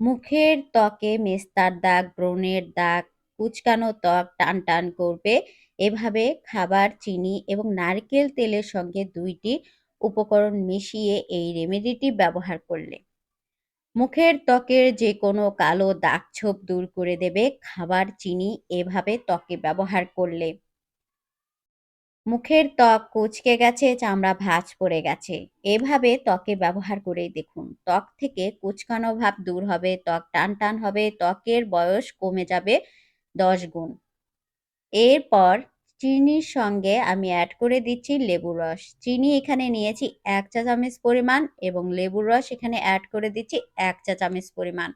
মুখের ত্বকে মেস্তার দাগ, ব্রণের দাগ, কুচকানো ত্বক টান টান করবে এভাবে খাবার, চিনি এবং নারকেল তেলের সঙ্গে দুইটি উপকরণ মিশিয়ে এই রেমেডিটি ব্যবহার করলে মুখের ত্বকের যেকোনো কালো দাগ-ছোপ দূর করে দেবে খাবার, চিনি এভাবে ত্বকে ব্যবহার করলে। মুখের ত্বক কুচকে গেছে, চামড়া ভাঁজ পড়ে গেছে। এভাবে ত্বকে ব্যবহার করেই দেখুন। ত্বক থেকে কুচকানো ভাব দূর হবে, ত্বক টানটান হবে, ত্বকের বয়স কমে যাবে ১০ গুণ। এরপর চিনির সঙ্গে আমি অ্যাড করে দিচ্ছি লেবুর রস। চিনি এখানে নিয়েছি এক চা চামচ পরিমাণ এবং লেবুর রস এখানে অ্যাড করে দিচ্ছি এক চা চামচ পরিমাণ।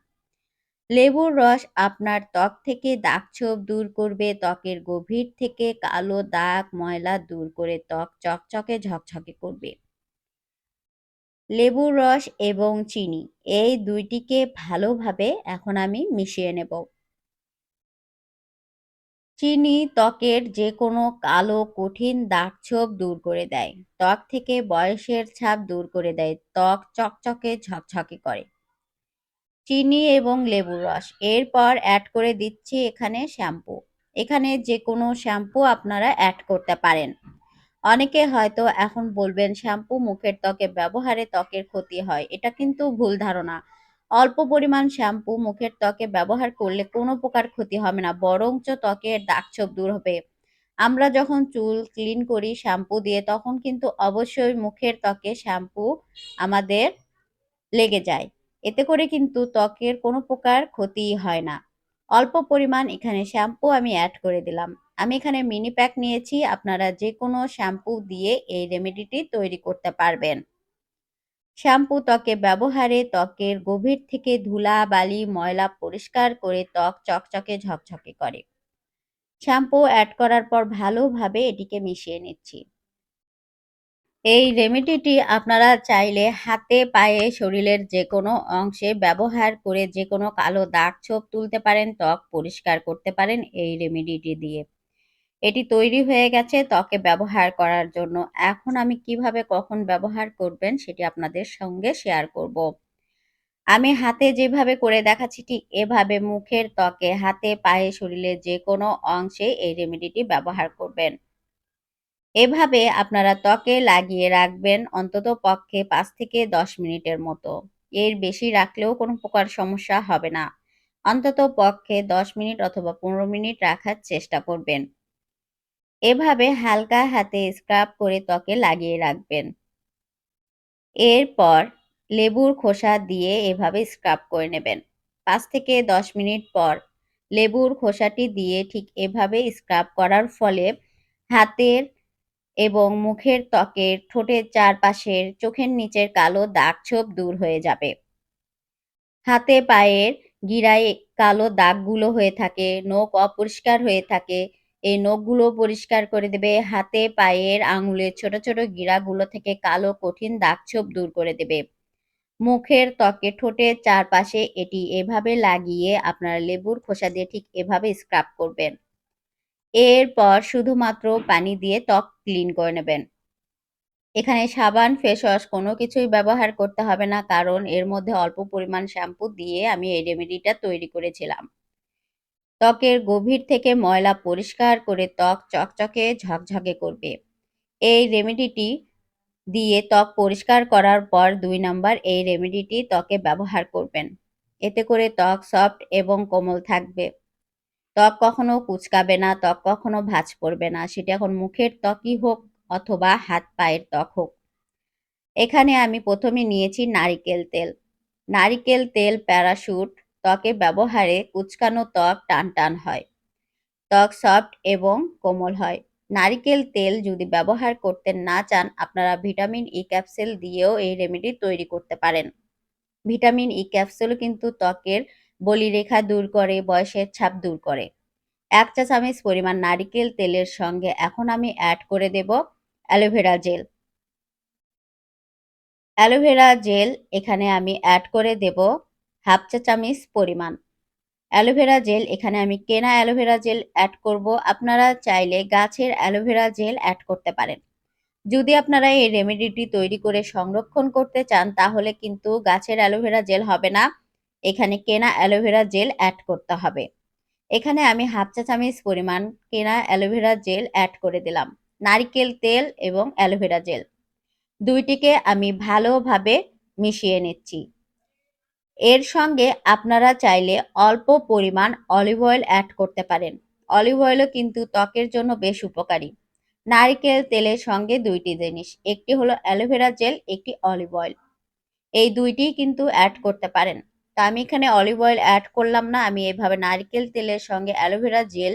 লেবুর রস আপনার ত্বক থেকে দাগ-ছোপ দূর করবে, ত্বকের গভীর থেকে কালো দাগ, ময়লা দূর করে ত্বক চকচকে ঝকঝকে করবে। লেবুর রস এবং চিনি এই দুইটিকে ভালোভাবে এখন আমি মিশিয়ে নেব। চিনি ত্বকের যেকোনো কালো কঠিন দাগ-ছোপ দূর করে দেয়। ত্বক থেকে বয়সের ছাপ দূর করে দেয়। ত্বক চকচকে ঝকঝকে করে। চিনি এবং লেবুর রস। এরপর অ্যাড করে দিচ্ছি এখানে শ্যাম্পু। এখানে যেকোনো শ্যাম্পু আপনারা অ্যাড করতে পারেন। অনেকে হয়তো এখন বলবেন শ্যাম্পু মুখের ত্বকে ব্যবহারে ত্বকের ক্ষতি হয়। এটা কিন্তু ভুল ধারণা। অল্প পরিমাণ শ্যাম্পু মুখের ত্বকে ব্যবহার করলে কোনো প্রকার ক্ষতি হবে না, বরঞ্চ ত্বকের দাগছোপ দূর হবে আমরা যখন চুল ক্লিন করি শ্যাম্পু দিয়ে, তখন কিন্তু অবশ্যই মুখের ত্বকে শ্যাম্পু আমাদের লেগে যায় এতে করে কিন্তু ত্বকের কোনো প্রকার ক্ষতি হয় না। অল্প পরিমাণ এখানে শ্যাম্পু আমি অ্যাড করে দিলাম। আমি এখানে মিনি প্যাক নিয়েছি, আপনারা যে কোনো শ্যাম্পু দিয়ে এই রেমেডিটি তৈরি করতে পারবেন। শ্যাম্পু ত্বকে ব্যবহারে ত্বকের গভীর থেকে ধুলা, বালি, ময়লা পরিষ্কার করে ত্বক চকচকে ঝকঝকে করে। শ্যাম্পু অ্যাড করার পর ভালোভাবে এটিকে মিশিয়ে নিচ্ছি। এই রেমেডিটি আপনারা চাইলে হাতে, পায়ে, শরীরের যে কোনো অংশে ব্যবহার করে যে কোনো কালো দাগ ছোপ তুলতে পারেন, ত্বক পরিষ্কার করতে পারেন এই রেমেডিটি দিয়ে। এটি তৈরি হয়ে গেছে ত্বকে ব্যবহার করার জন্য। এখন আমি কীভাবে কখন ব্যবহার করবেন সেটি আপনাদের সঙ্গে শেয়ার করব। আমি হাতে যেভাবে করে দেখাচ্ছি, ঠিক এভাবে মুখের ত্বকে, হাতে, পায়ে, শরীরের যে কোনো অংশে এই রেমেডিটি ব্যবহার করবেন। এভাবে আপনারা ত্বকে লাগিয়ে রাখবেন অন্তত পক্ষে পাঁচ থেকে দশ মিনিটের মতো। এর বেশি রাখলেও কোনো প্রকার সমস্যা হবে না। অন্তত পক্ষে দশ মিনিট অথবা পনেরো মিনিট রাখার চেষ্টা করবেন। এভাবে হালকা হাতে স্ক্রাব করে ত্বকে লাগিয়ে রাখবেন। এরপর লেবুর খোসা দিয়ে এভাবে স্ক্রাব করে নেবেন। পাঁচ থেকে দশ মিনিট পর লেবুর খোসাটি দিয়ে ঠিক এভাবে স্ক্রাব করার ফলে হাতের এবং মুখের ত্বকের ঠোঁটের চারপাশের চোখের নিচের কালো দাগ ছোপ দূর হয়ে যাবে। হাতে পায়ের গিরায় কালো দাগগুলো হয়ে থাকে, নখ অপরিষ্কার হয়ে থাকে, এই নখগুলো পরিষ্কার করে দেবে। হাতে পায়ের আঙুলের ছোট ছোট গিরাগুলো থেকে কালো কঠিন দাগ ছোপ দূর করে দেবে। মুখের ত্বকে ঠোঁটের চারপাশে এটি এভাবে লাগিয়ে আপনারা লেবুর খোসা দিয়ে ঠিক এভাবে স্ক্রাব করবেন। এরপর শুধুমাত্র পানি দিয়ে ত্বক ক্লিন করে নেবেন। এখানে সাবান ফেস ওয়াশ কোনো কিছুই ব্যবহার করতে হবে না, কারণ এর মধ্যে অল্প পরিমাণ শ্যাম্পু দিয়ে আমি এই রেমেডিটা তৈরি করেছিলাম। ত্বকের গভীর থেকে ময়লা পরিষ্কার করে ত্বক চকচকে, ঝকঝকে করবে। এই রেমেডিটি দিয়ে ত্বক পরিষ্কার করার পর দুই নাম্বার এই রেমেডিটি ত্বকে ব্যবহার করবেন। এতে করে ত্বক সফট এবং কোমল থাকবে। ত্বক কখনো কুচকাবে না, ত্বক কখনো ভাঁজ পড়বে না। সেটা এখন মুখের ত্বকই হোক অথবা হাত পায়ের ত্বক হোক। এখানে আমি প্রথমে নিয়েছি নারিকেল তেল। নারিকেল তেল, প্যারাশুট, ত্বকে ব্যবহারে কুচকানো ত্বক টান টান হয়। ত্বক সফট এবং কোমল হয়। নারিকেল তেল যদি ব্যবহার করতে না চান, আপনারা ভিটামিন ই ক্যাপসুল দিয়েও এই রেমেডি তৈরি করতে পারেন। ভিটামিন ই ক্যাপসুল কিন্তু ত্বকের বলিরেখা দূর করে, বয়সের ছাপ দূর করে। এক চা চামচ পরিমাণ নারিকেল তেলের সঙ্গে এখন আমি অ্যাড করে দেব aloe vera gel. Aloe vera gel এখানে আমি অ্যাড করে দেব হাফ চা চামচ পরিমাণ। অ্যালোভেরা জেল এখানে আমি কেনা অ্যালোভেরা জেল অ্যাড করব। আপনারা চাইলে গাছের অ্যালোভেরা জেল অ্যাড করতে পারেন। যদি আপনারা এই রেমেডিটি তৈরি করে সংরক্ষণ করতে চান, তাহলে কিন্তু গাছের অ্যালোভেরা জেল হবে না। এখানে কেনা অ্যালোভেরা জেল অ্যাড করতে হবে। এখানে আমি হাফ চা চামচ পরিমাণ কেনা অ্যালোভেরা জেল অ্যাড করে দিলাম। নারিকেল তেল এবং অ্যালোভেরা জেল। দুইটিকে আমি ভালোভাবে মিশিয়ে নিচ্ছি। এর সঙ্গে আপনারা চাইলে অল্প পরিমাণ অলিভ অয়েল অ্যাড করতে পারেন। অলিভ অয়েলও কিন্তু ত্বকের জন্য বেশ উপকারী। নারকেল তেলের সঙ্গে দুইটি জিনিস, একটি হলো অ্যালোভেরা জেল, একটি অলিভ অয়েল। এই দুইটি কিন্তু অ্যাড করতে পারেন। তা আমি এখানে অলিভ অয়েল অ্যাড করলাম না, আমি এভাবে নারকেল তেলের সঙ্গে অ্যালোভেরা জেল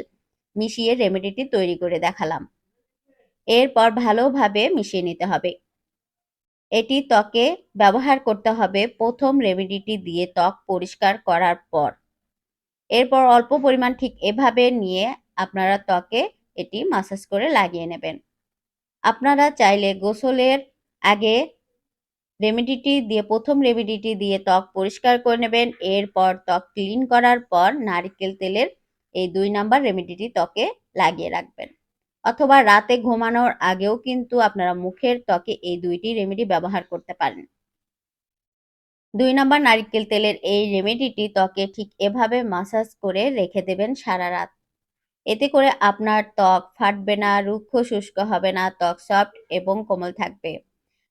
মিশিয়ে রেমেডিটি তৈরি করে দেখালাম। এরপর ভালোভাবে মিশিয়ে নিতে হবে। এটি ত্বকে ব্যবহার করতে হবে, প্রথম রেমেডিটি দিয়ে ত্বক পরিষ্কার করার পর। এরপর অল্প পরিমাণ ঠিক এভাবে নিয়ে আপনারা ত্বকে এটি মাসাজ করে লাগিয়ে নেবেন। আপনারা চাইলে গোসলের আগে রেমেডিটি দিয়ে প্রথম রেমেডিটি দিয়ে ত্বক পরিষ্কার করে নেবেন। এরপর ত্বক ক্লিন করার পর নারকেল তেলের এই দুই নাম্বার রেমেডিটি ত্বকে লাগিয়ে রাখবেন। অথবা রাতে ঘুমানোর আগেও কিন্তু আপনারা মুখের ত্বকে এই দুইটি রেমেডি ব্যবহার করতে পারেন। দুই নাম্বার নারিকেল তেলের এই রেমেডিটি ত্বকে ঠিক এভাবে মাসাজ করে রেখে দেবেন সারা রাত। এতে করে আপনার ত্বক ফাটবে না, রুক্ষ শুষ্ক হবে না, ত্বক সফট এবং কোমল থাকবে।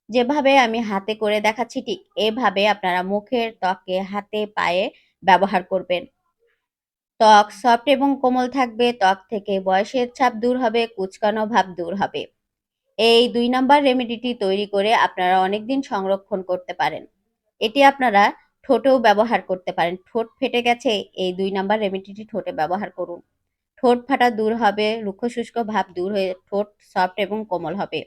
যেভাবে আমি হাতে করে দেখাচ্ছি, ঠিক এভাবে আপনারা মুখের ত্বকে হাতে পায়ে ব্যবহার করবেন। ত্বক সফট এবং কোমল থাকবে, ত্বক থেকে বয়সের ছাপ দূর হবে, কুচকানো ভাব দূর হবে। এই দুই নাম্বার রেমেডিটি তৈরি করে আপনারা অনেকদিন সংরক্ষণ করতে পারেন। এটি আপনারা ঠোঁটেও ব্যবহার করতে পারেন। ঠোঁট ফেটে গেছে, এই দুই নাম্বার রেমেডিটি ঠোঁটে ব্যবহার করুন। ঠোঁট ফাটা দূর হবে রুক্ষ শুষ্ক ভাব দূর হয়ে ঠোঁট সফট এবং কোমল হবে।